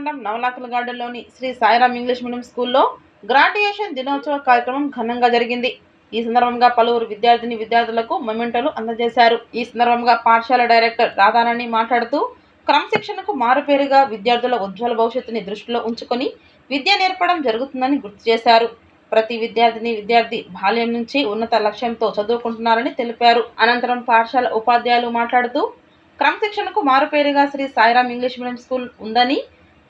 మండలం నవలాకుల గార్డెన్లోని Shri Sairam English medium స్కూల్లో గ్రాడ్యుయేషన్ దినోత్సవ కార్యక్రమం ఘనంగా జరిగింది. ఈ సందర్భంగా పలువురు విద్యార్థిని విద్యార్థులకు మొమెంటోలు అందజేశారు. ఈ సందర్భంగా పాఠశాల డైరెక్టర్ రాధారాణి మాట్లాడుతూ క్రమశిక్షణకు మారుపేరుగా విద్యార్థుల ఉజ్వల భవిష్యత్తుని దృష్టిలో ఉంచుకొని విద్య నేర్పడం జరుగుతుందని గుర్తు చేశారు. ప్రతి విద్యార్థిని విద్యార్థి బాల్యం నుంచి ఉన్నత లక్ష్యంతో చదువుకుంటున్నారని తెలిపారు. అనంతరం పాఠశాల ఉపాధ్యాయులు మాట్లాడుతూ క్రమశిక్షణకు మారుపేరుగా Shri Sairam English medium school ఉందని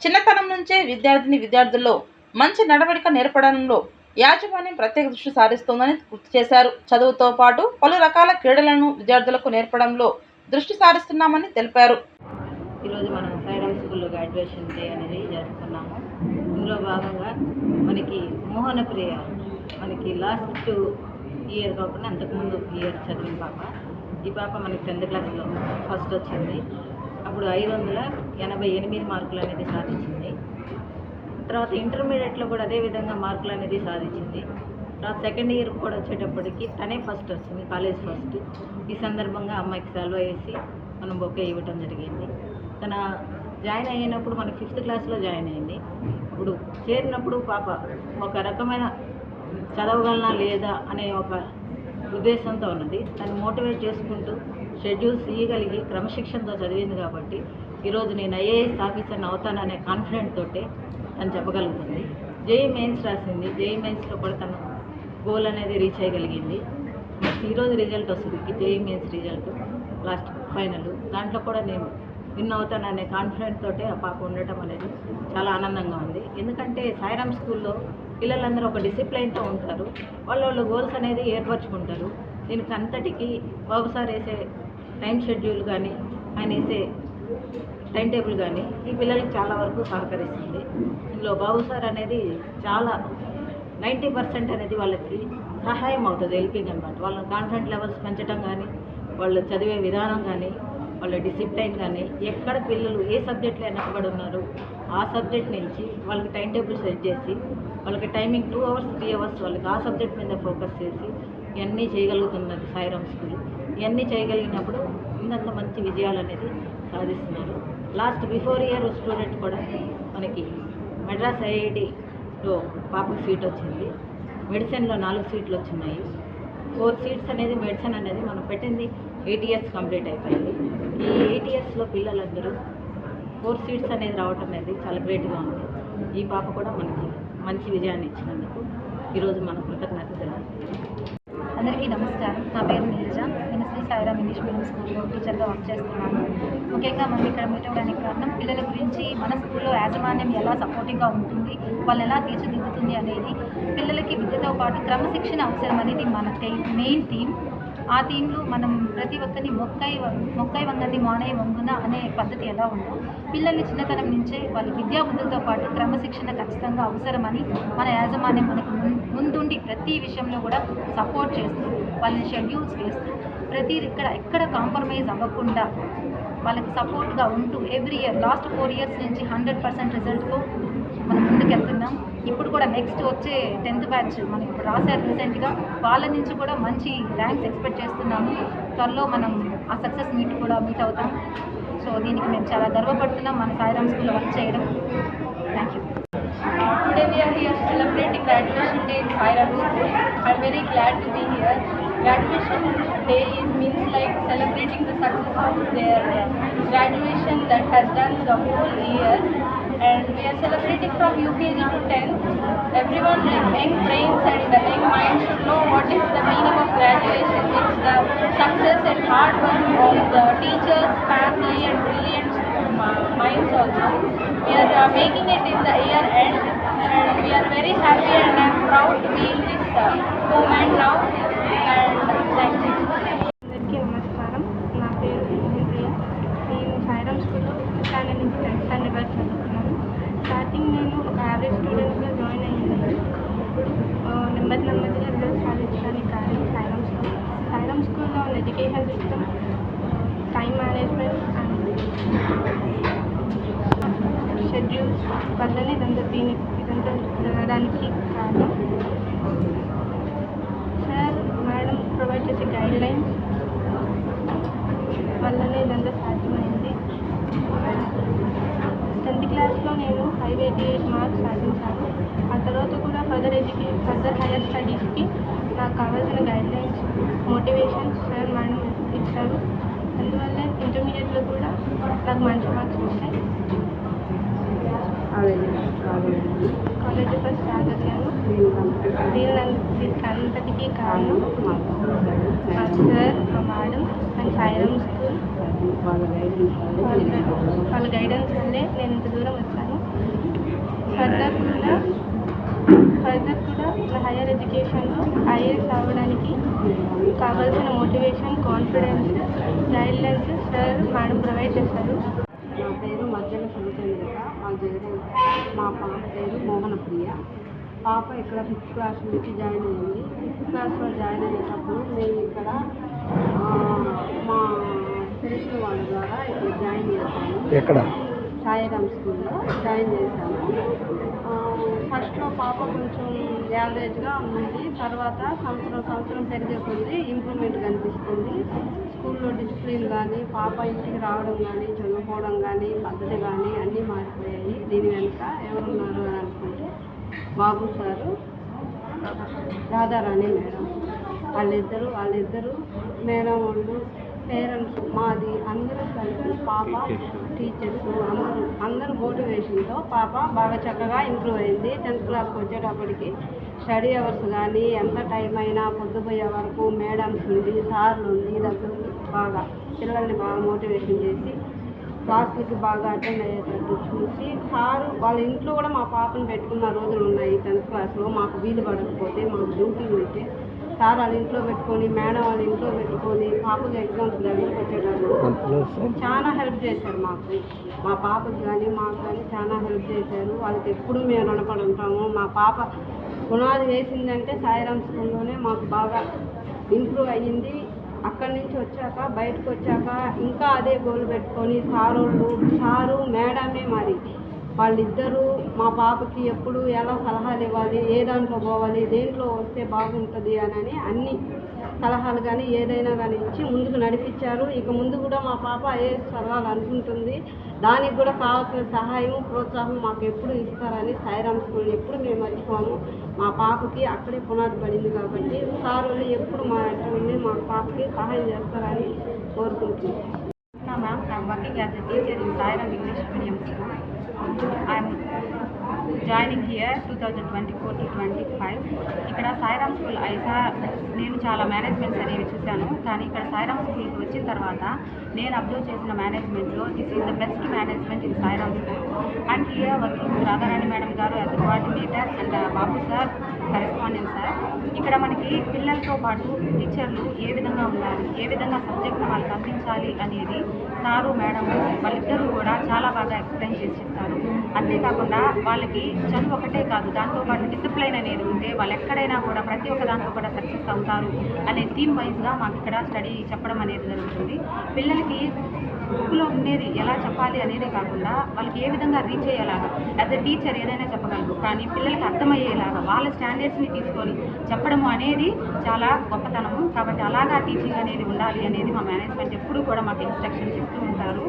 చిన్నతనం నుంచే విద్యార్థిని విద్యార్థుల్లో మంచి నడవడిక నేర్పడంలో యాజమాన్యం ప్రత్యేక దృష్టి సారిస్తోందని గుర్తు చేశారు. చదువుతో పాటు పలు రకాల క్రీడలను విద్యార్థులకు నేర్పడంలో దృష్టి సారిస్తున్నామని తెలిపారు. ఈరోజు మనం సైరామ్ స్కూల్లో గ్రాడ్యుయేషన్ డే అనేది జరుపుకున్నాము. ఇందులో భాగంగా మనకి మోహన ప్రియ మనకి లాస్ట్ ఇయర్ కాకుండా అంతకుముందు ఇయర్ చదివిన పాప. ఈ పాప మనకి టెన్త్ క్లాస్లో ఫస్ట్ వచ్చింది. అప్పుడు ఐదు వందల ఎనభై ఎనిమిది మార్కులు అనేది సాధించింది. తర్వాత ఇంటర్మీడియట్లో కూడా అదే విధంగా మార్కులు అనేది సాధించింది. తర్వాత సెకండ్ ఇయర్ కూడా వచ్చేటప్పటికి తనే ఫస్ట్ వచ్చింది కాలేజ్ ఫస్ట్. ఈ సందర్భంగా అమ్మాయికి సెలవు వేసి మనం బొకే ఇవ్వటం జరిగింది. తన జాయిన్ అయినప్పుడు మన ఫిఫ్త్ క్లాస్లో జాయిన్ అయింది. ఇప్పుడు చేరినప్పుడు పాప ఒక రకమైన చదవగలనా లేదా అనే ఒక ఉద్దేశంతో ఉన్నది. తను మోటివేట్ చేసుకుంటూ షెడ్యూల్స్ ఇయ్యగలిగి క్రమశిక్షణతో చదివింది కాబట్టి ఈరోజు నేను ఐఏఎస్ ఆఫీసర్ని అవుతాననే కాన్ఫిడెంట్ తోటే తను చెప్పగలుగుతుంది. జేఈ మెయిన్స్ రాసింది. జేఈ మెయిన్స్లో కూడా తను గోల్ అనేది రీచ్ అయ్యగలిగింది. నెక్స్ట్ ఈరోజు రిజల్ట్ వస్తుంది. JEE mains result last final. దాంట్లో కూడా నేను విన్ అవుతాననే కాన్ఫిడెంట్ తోటే ఆ పాప ఉండటం అనేది చాలా ఆనందంగా ఉంది. ఎందుకంటే సాయిరామ్ స్కూల్లో పిల్లలందరూ ఒక డిసిప్లైన్తో ఉంటారు. వాళ్ళ వాళ్ళ గోల్స్ అనేది ఏర్పరచుకుంటారు. దీనికి అంతటికి బాబు సార్ వేసే టైం షెడ్యూల్ కానీ ఆయన వేసే టైం టేబుల్ కానీ ఈ పిల్లలకి చాలా వరకు సహకరిస్తుంది. ఇందులో బాబు సార్ అనేది చాలా నైంటీ పర్సెంట్ అనేది వాళ్ళకి సహాయం అవుతుంది హెల్పింగ్ అనమాట వాళ్ళ కాన్ఫిడెంట్ లెవెల్స్ పెంచడం కానీ వాళ్ళు చదివే విధానం కానీ వాళ్ళ డిసిప్లైన్ కానీ ఎక్కడ పిల్లలు ఏ సబ్జెక్ట్లో వెనకబడి ఉన్నారు ఆ సబ్జెక్ట్ నుంచి వాళ్ళకి టైం టేబుల్ సెట్ చేసి వాళ్ళకి timing two hours three hours వాళ్ళకి ఆ సబ్జెక్ట్ మీద ఫోకస్ చేసి ఇవన్నీ చేయగలుగుతున్నది సాయిరామ్ స్కూల్. ఇవన్నీ చేయగలిగినప్పుడు ఇంతంత మంచి విజయాలు అనేది సాధిస్తున్నారు. లాస్ట్ బిఫోర్ ఇయర్ స్టూడెంట్ కూడా మనకి మెడ్రాస్ ఐఐటిలో పాపకు సీట్ వచ్చింది. మెడిసిన్లో నాలుగు సీట్లు వచ్చినాయి. ఫోర్ సీట్స్ అనేది మెడిసిన్ అనేది మనం పెట్టింది ఎయిట్ ఇయర్స్ కంప్లీట్ అయిపోయింది. ఈ ఎయిట్ ఇయర్స్లో పిల్లలందరూ ఫోర్ సీట్స్ అనేది రావటం అనేది చాలా గ్రేట్గా ఉంది. ఈ పాప కూడా మనకి మంచి విజయాన్ని ఇచ్చినందుకు ఈరోజు మన కృతజ్ఞత తెలియజేస్తున్నాం అందరికీ నమస్కారం. నా పేరు నీరజ. నేను శ్రీ సాయిరామ్ ఇంగ్లీష్ మీడియం స్కూల్లో టీచర్గా వర్క్ చేస్తున్నాను. ముఖ్యంగా మనం ఇక్కడ మీట్ అవ్వడానికి కారణం పిల్లల గురించి మన స్కూల్లో యాజమాన్యం ఎలా సపోర్టివ్గా ఉంటుంది వాళ్ళు ఎలా తీర్చిదిద్దుతుంది అనేది పిల్లలకి విద్యతో పాటు క్రమశిక్షణ అవసరం అనేది మన మెయిన్ థీమ్ ఆ థీమ్లో మనం ప్రతి ఒక్కరిని మొక్కై మొక్కై వంగది మానై వంగున అనే పద్ధతి ఎలా ఉందో పిల్లల్ని చిన్నతనం నుంచే వాళ్ళ విద్యా బుద్ధులతో పాటు క్రమశిక్షణ ఖచ్చితంగా అవసరమని మన యాజమాన్యం మనకు ముం- ముందుండి ప్రతి విషయంలో కూడా సపోర్ట్ చేస్తూ వాళ్ళని షెడ్యూల్స్ వేస్తూ ప్రతి ఇక్కడ ఎక్కడ కాంప్రమైజ్ అవ్వకుండా వాళ్ళకి సపోర్ట్గా ఉంటూ every year last four years నుంచి హండ్రెడ్ పర్సెంట్ రిజల్ట్తో మనం ముందుకు వెళ్తున్నాం ఇప్పుడు కూడా నెక్స్ట్ వచ్చే టెన్త్ బ్యాచ్ మనం ఇప్పుడు రాశారు రీసెంట్గా వాళ్ళ నుంచి కూడా మంచి ర్యాంక్స్ ఎక్స్పెక్ట్ చేస్తున్నాము. త్వరలో మనం ఆ సక్సెస్ మీట్ కూడా మీట్ అవుతాం. సో దీనికి మేము చాలా గర్వపడుతున్నాం. మన సాయిరామ్ స్కూల్లో వర్క్ చేయడం. Thank you today we are here celebrating graduation day in Sairam school I very glad to be here graduation day is means like celebrating the success of that has done the whole And we are celebrating from UKG to 10th. Everyone like young brains and the young minds should know what is the meaning of graduation. It's the success and hard work of the teachers, family and brilliant uh, minds also. We are uh, making it in the year end and we are very happy and I am proud to be in this uh, moment now and thank you. స్టూడెంట్స్గా join అయ్యింది నెమ్మది నెమ్మదిగా results సాధించడానికి కారణం Sairam school Sairam స్కూల్లో ఉన్న education system time management and schedules వల్లనే ఇదంతా దీని ఇదంతా జరగడానికి కారణం సార్ మేడం ప్రొవైడ్ చేసే గైడ్ లైన్స్ వల్లనే ఇదంతా సాధ్యమైంది ఎయిటీ ఎయిట్ మార్క్స్ కూడా ఫర్దర్ హైయర్ స్టడీస్కి నాకు కావాల్సిన గైడ్లైన్స్ మోటివేషన్ సార్ మేడం ఇచ్చారు. అందువల్ల ఇంటర్మీడియట్లో కూడా నాకు మంచి మార్క్స్ వచ్చాయి కాలేజ్ ఫస్ట్ రాగలిగాను దీని దీనికి అంతటికీ కారణం మా సార్. మా మేడం అండ్ సాయిరామ్ స్కూల్ వాళ్ళ వాళ్ళ గైడెన్స్ వల్లే నేను ఇంత దూరం వచ్చాను. ఫర్దర్ కూడా ఫర్దర్ కూడా నా హైయర్ ఎడ్యుకేషన్లో ఐఏఎస్ అవ్వడానికి కావాల్సిన motivation confidence guidelines sir madam provide చేస్తారు నా పేరు మధ్యల శివచంద్రిక మా జగన్ మా పాప పేరు మోహన ప్రియ పాప ఇక్కడ ఫిఫ్త్ క్లాస్ నుంచి జాయిన్ అయ్యింది ఫిఫ్త్ క్లాస్లో జాయిన్ అయ్యేటప్పుడు మేము ఇక్కడ ఆ, మా తెలిసిన వాళ్ళ ద్వారా ఇక్కడ జాయిన్ చేశాము ఎక్కడ? సాయిరామ్ స్కూల్లో జాయిన్ చేశాము ఫస్ట్లో పాప కొంచెం యావరేజ్గా ఉంది. తర్వాత సంవత్సరం సంవత్సరం పెరిగే ఇంప్రూవ్మెంట్ కనిపిస్తుంది. స్కూల్లో డిసిప్లిన్ కానీ పాప ఇంటికి రావడం కానీ చదువుకోవడం కానీ పద్ధతి కానీ అన్నీ మారిపోయాయి. దీని వెనుక ఎవరున్నారు అని అనుకుంటే బాబు సారు రాధారాణి మేడం. వాళ్ళిద్దరు వాళ్ళిద్దరు మేడం వాళ్ళు పేరెంట్స్ మాది అందరూ కలిపి పాప టీచర్స్ అందరూ అందరూ మోటివేషన్తో పాప బాగా చక్కగా ఇంప్రూవ్ అయింది. టెన్త్ క్లాస్కి వచ్చేటప్పటికి స్టడీ అవర్స్ కానీ ఎంత టైం అయినా పొద్దుపోయే వరకు మేడమ్స్ ఉంది సార్లు ఉంది దగ్గర బాగా పిల్లల్ని బాగా మోటివేషన్ చేసి క్లాసులకి బాగా అటెండ్ అయ్యేటట్టు చూసి సారు వాళ్ళ ఇంట్లో కూడా మా పాపను పెట్టుకున్న రోజులు ఉన్నాయి టెన్త్ క్లాస్లో మాకు వీలు పడకపోతే మాకు డ్యూటీ ఉంటే సార్ వాళ్ళ ఇంట్లో పెట్టుకొని మేడం వాళ్ళ ఇంట్లో పెట్టుకొని పాపకి ఎగ్జామ్స్ దగ్గరకు వచ్చేటప్పుడు చాలా హెల్ప్ చేశారు మాకు. మా పాపకి కానీ మాకు కానీ చాలా హెల్ప్ చేశారు. వాళ్ళకి ఎప్పుడు మేము రుణపడి ఉంటాము మా పాప పునాది వేసిందంటే సాయిరామ్ స్కూల్లోనే మాకు బాగా ఇంప్రూవ్ అయ్యింది. అక్కడి నుంచి వచ్చాక బయటకు వచ్చాక ఇంకా అదే గోల్ పెట్టుకొని సారోళ్ళు సారు మేడమే మరి వాళ్ళిద్దరూ మా పాపకి ఎప్పుడు ఎలా సలహాలు ఇవ్వాలి ఏ దాంట్లో పోవాలి దేంట్లో వస్తే బాగుంటుంది అని అన్ని సలహాలు కానీ ఏదైనా కానీ ఇచ్చి ముందుకు నడిపించారు. ఇక ముందు కూడా మా పాప ఏ చదవాలి అనుకుంటుంది. దానికి కూడా కావాల్సిన సహాయం ప్రోత్సాహం మాకు ఎప్పుడు ఇస్తారని సాయిరామ్ స్కూల్ ఎప్పుడు మేము మర్చిపోము. మా పాపకి అక్కడే పునాది పడింది కాబట్టి సార్ వాళ్ళు ఎప్పుడు మా వెంట ఉండి మా పాపకి సహాయం చేస్తారని కోరుకుంటున్నాం. Ma'am. ma'am. I'm working I'm joining here two thousand twenty four to twenty five ఇక్కడ సాయిరామ్ స్కూల్ ఐసా నేను చాలా మేనేజ్మెంట్స్ అనేవి చూశాను. కానీ ఇక్కడ సాయిరామ్ స్కూల్కి వచ్చిన తర్వాత నేను అబ్జర్వ్ చేసిన మేనేజ్మెంట్లో this is the best management in Sairam school. And here working Radharani madam garu as coordinator and Babu sir correspondent sir ఇక్కడ మనకి పిల్లలతో పాటు టీచర్లు ఏ విధంగా ఉండాలి ఏ విధంగా సబ్జెక్ట్ను వాళ్ళకి అందించాలి అనేది సారు మేడం. వాళ్ళిద్దరూ కూడా చాలా బాగా ఎక్స్ప్లెయిన్ చేసి చెప్తారు. అంతేకాకుండా వాళ్ళకి చదువు ఒకటే కాదు దాంతో పాటు డిసిప్లైన్ అనేది ఉంటే వాళ్ళు ఎక్కడైనా కూడా ప్రతి ఒక్క దాంట్లో కూడా సక్సెస్ అవుతారు అనే థీమ్ వైజ్గా మాకు ఇక్కడ స్టడీ చెప్పడం అనేది జరుగుతుంది. పిల్లలకి బుక్లో ఉండేది ఎలా చెప్పాలి అనేది కాకుండా వాళ్ళకి ఏ విధంగా రీచ్ అయ్యేలాగా యాజ్ ఎ టీచర్ ఏదైనా చెప్పగలరు. కానీ పిల్లలకి అర్థమయ్యేలాగా వాళ్ళ స్టాండర్డ్స్ని తీసుకొని చెప్పడము అనేది చాలా గొప్పతనము. కాబట్టి అలాగా టీచింగ్ అనేది ఉండాలి అనేది మా మేనేజ్మెంట్ ఎప్పుడూ కూడా మాకు ఇన్స్ట్రక్షన్స్ ఇస్తూ ఉంటారు.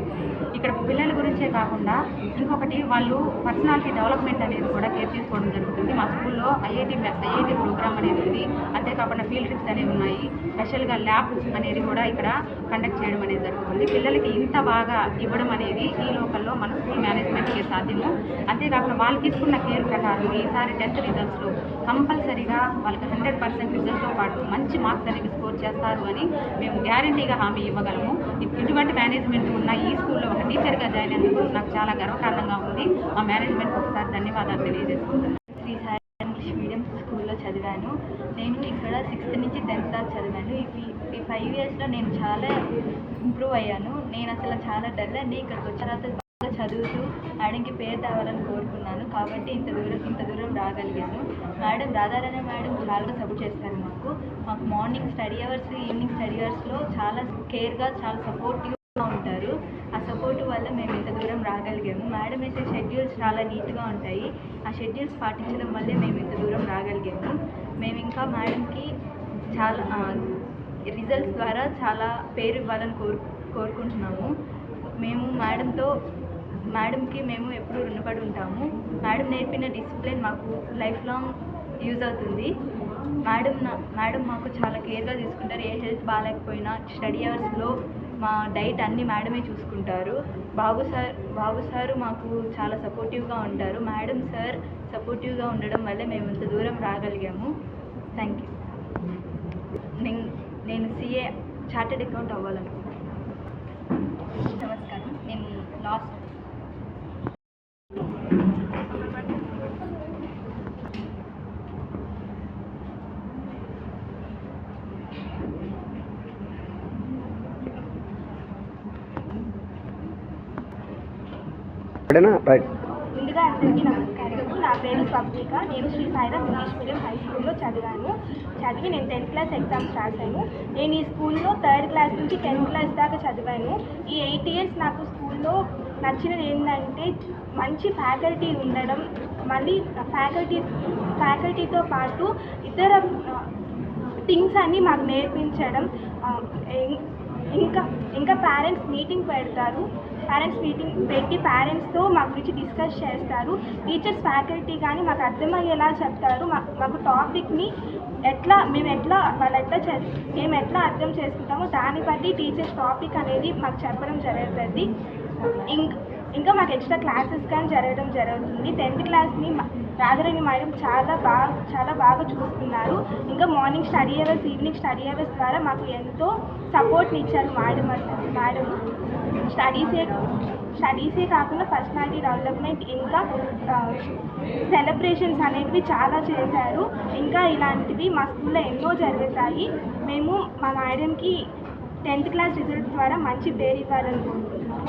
ఇక్కడ పిల్లల గురించే కాకుండా ఇంకొకటి వాళ్ళు పర్సనాలిటీ డెవలప్మెంట్ అనేది కూడా కేర్ తీసుకోవడం జరుగుతుంది. మా స్కూల్లో ఐఐటి ఐఐటి ప్రోగ్రామ్ అనేది ఉంది. అంతేకాకుండా ఫీల్డ్ ట్రిప్స్ అనేవి ఉన్నాయి. స్పెషల్గా ల్యాబ్స్ అనేది కూడా ఇక్కడ కండక్ట్ చేయడం అనేది జరుగుతుంది. పిల్లలకి ఇంత బాగా ఇవ్వడం అనేది ఈ లోకల్లో మన స్కూల్ మేనేజ్మెంట్కి సాధ్యము. అంతేకాకుండా వాళ్ళకి ఇస్తున్న కేర్ ప్రకారం ఈసారి టెన్త్ రిజల్ట్స్లో కంపల్సరీగా వాళ్ళకి హండ్రెడ్ పర్సెంట్ రిజల్ట్తో పాటు మంచి మార్క్స్ అనేవి స్కోర్ చేస్తారు అని మేము గ్యారంటీగా హామీ ఇవ్వగలము. ఇటువంటి మేనేజ్మెంట్ ఉన్న ఈ స్కూల్లో ఒక టీచర్గా జాయిన్ అయినందుకు నాకు చాలా గర్వకారణంగా ఉంది. మా మేనేజ్మెంట్ ఒకసారి ధన్యవాదాలు తెలియజేసుకుంటున్నాను. శ్రీ సాయి ఇంగ్లీష్ మీడియం స్కూల్లో చదివాను. నేను ఇక్కడ సిక్స్త్ నుంచి టెన్త్ దాకా చదివాను. ఈ ఫైవ్ ఇయర్స్లో నేను చాలా ఇంప్రూవ్ అయ్యాను. నేను అసలు చాలా డల్ అండి. ఇక్కడికి వచ్చిన తర్వాత బాగా చదువుతూ మేడంకి పేరు తేవాలని కోరుకున్నాను. కాబట్టి ఇంత దూరం ఇంత దూరం రాగలిగాను. మేడం రాధారాణ మేడం చాలా సపోర్ట్ చేస్తారు మాకు. మాకు morning study hours evening study అవర్స్లో చాలా కేర్గా చాలా సపోర్టివ్గా ఉంటారు. ఆ సపోర్ట్ వల్ల మేము ఇంత దూరం రాగలిగాము. మేడం వేసే షెడ్యూల్స్ చాలా నీట్గా ఉంటాయి. ఆ షెడ్యూల్స్ పాటించడం వల్లే మేము ఇంత దూరం రాగలిగాము. మేము ఇంకా మేడంకి చాలా రిజల్ట్స్ ద్వారా చాలా పేరు ఇవ్వాలని కోరు కోరుకుంటున్నాము. మేము మేడంతో మేడంకి మేము ఎప్పుడూ రుణపడి ఉంటాము. మేడం నేర్పిన డిసిప్లిన్ మాకు లైఫ్ లాంగ్ యూజ్ అవుతుంది. మేడం నా మేడం మాకు చాలా కేర్గా తీసుకుంటారు. ఏ హెల్త్ బాగాలేకపోయినా స్టడీ అవర్స్లో మా డైట్ అన్నీ మేడమే చూసుకుంటారు. బాబు సార్ బాబు సారు మాకు చాలా సపోర్టివ్గా ఉంటారు. మేడం సార్ సపోర్టివ్గా ఉండడం వల్లే మేము ఇంత దూరం రాగలిగాము. థ్యాంక్ యూ నేను నేను సిఏ చార్టెడ్ అకౌంట్ అవ్వాలనుకుంటున్నాను. నమస్కారం. నేను లాస్ట్ రైట్. ముందుగా అందరికీ నమస్కారం నా పేరు స్వప్నిక. నేను Shri Sairam English medium high స్కూల్లో చదివాను. చదివి నేను టెన్త్ క్లాస్ ఎగ్జామ్స్ రాశాను. నేను ఈ స్కూల్లో థర్డ్ క్లాస్ నుంచి టెన్త్ క్లాస్ దాకా చదివాను. ఈ ఎయిట్ ఇయర్స్ నాకు స్కూల్లో నచ్చినది ఏంటంటే మంచి ఫ్యాకల్టీ ఉండడం మళ్ళీ ఫ్యాకల్టీ ఫ్యాకల్టీతో పాటు ఇతర థింగ్స్ అన్నీ మాకు నేర్పించడం ఇంకా ఇంకా పేరెంట్స్ మీటింగ్ పెడతారు. పేరెంట్స్ మీటింగ్ పెట్టి పేరెంట్స్తో మా గురించి డిస్కస్ చేస్తారు. టీచర్స్ ఫ్యాకల్టీ కానీ మాకు అర్థమయ్యేలా చెప్తారు. మా మాకు టాపిక్ని ఎట్లా మేము ఎట్లా వాళ్ళు ఎట్లా మేము ఎట్లా అర్థం చేసుకుంటామో దాన్ని బట్టి టీచర్స్ టాపిక్ అనేది మాకు చెప్పడం జరుగుతుంది. ఇంక ఇంకా మాకు ఎక్స్ట్రా క్లాసెస్ కానీ జరగడం జరుగుతుంది. టెన్త్ క్లాస్ని రాజరాణి మేడం చాలా బాగా చాలా బాగా చూస్తున్నారు ఇంకా morning study hours evening study hours ద్వారా మాకు ఎంతో సపోర్ట్ని ఇచ్చారు మేడం మేడం. స్టడీసే స్టడీసే కాకుండా పర్సనాలిటీ డెవలప్మెంట్ ఇంకా సెలబ్రేషన్స్ అనేటివి చాలా చేశారు. ఇంకా ఇలాంటివి మా స్కూల్లో ఎన్నో జరుగుతాయి మేము మా మేడంకి టెన్త్ క్లాస్ రిజల్ట్ ద్వారా మంచి పేరు ఇవ్వాలనుకుంటున్నాం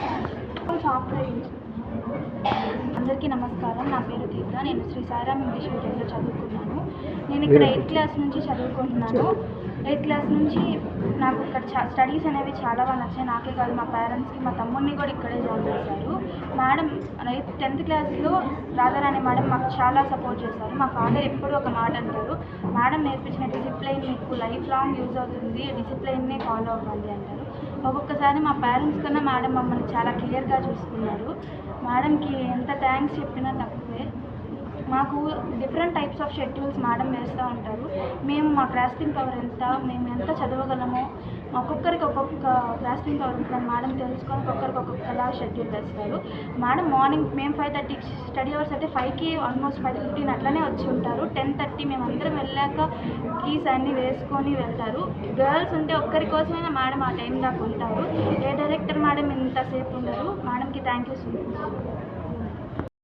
సాఫ్ట్వేర్ అందరికీ నమస్కారం. నా పేరు దీప్త నేను శ్రీ సాయిరామ్ ఇంగ్లీష్ మీడియంలో చదువుకున్నాను. నేను ఇక్కడ ఎయిత్ క్లాస్ నుంచి చదువుకుంటున్నాను. ఎయిత్ క్లాస్ నుంచి నాకు ఇక్కడ చా స్టడీస్ అనేవి చాలా బాగా నచ్చాయి. నాకే కాదు మా పేరెంట్స్కి మా తమ్ముడిని కూడా ఇక్కడే జాయిన్ చేశారు. మేడం ఎయిత్ టెన్త్ క్లాస్లో రాధారాణి మేడం మాకు చాలా సపోర్ట్ చేశారు. మా ఫాదర్ ఎప్పుడూ ఒక మాట అంటారు. మేడం నేర్పించిన డిసిప్లైన్ మీకు లైఫ్ లాంగ్ యూజ్ అవుతుంది. డిసిప్లైన్నే ఫాలో అవ్వాలి అంటారు. ఒక్కొక్కసారి మా పేరెంట్స్ కన్నా మేడం మమ్మల్ని చాలా క్లియర్గా చూసుకున్నారు. మేడంకి ఎంత థ్యాంక్స్ చెప్పినా తక్కువ మాకు different types of schedules madam వేస్తూ ఉంటారు. మేము మా గ్రాస్పింగ్ పవర్ ఎంత మేము ఎంత చదవగలమో ఒక్కొక్కరికి ఒక్కొక్క గ్రాస్పింగ్ పవర్ ఉంటుంది. మేడం తెలుసుకొని ఒక్కొక్కరికి ఒక్కొక్కలా షెడ్యూల్ వేస్తారు. మేడం మార్నింగ్ మేము ఫైవ్ థర్టీ స్టడీ అవర్స్ అయితే ఫైవ్కి ఆల్మోస్ట్ ఫైవ్ ఫిఫ్టీన్ అట్లనే వచ్చి ఉంటారు. టెన్ థర్టీ మేము అందరం వెళ్ళాక కీస్ అన్నీ వేసుకొని వెళ్తారు. గర్ల్స్ ఉంటే ఒక్కరి కోసమైనా మేడం ఆ టైం దాకా ఉంటారు. ఏ డైరెక్టర్ మేడం ఇంతసేపు ఉండరు. మేడంకి థ్యాంక్ యూ సో మచ్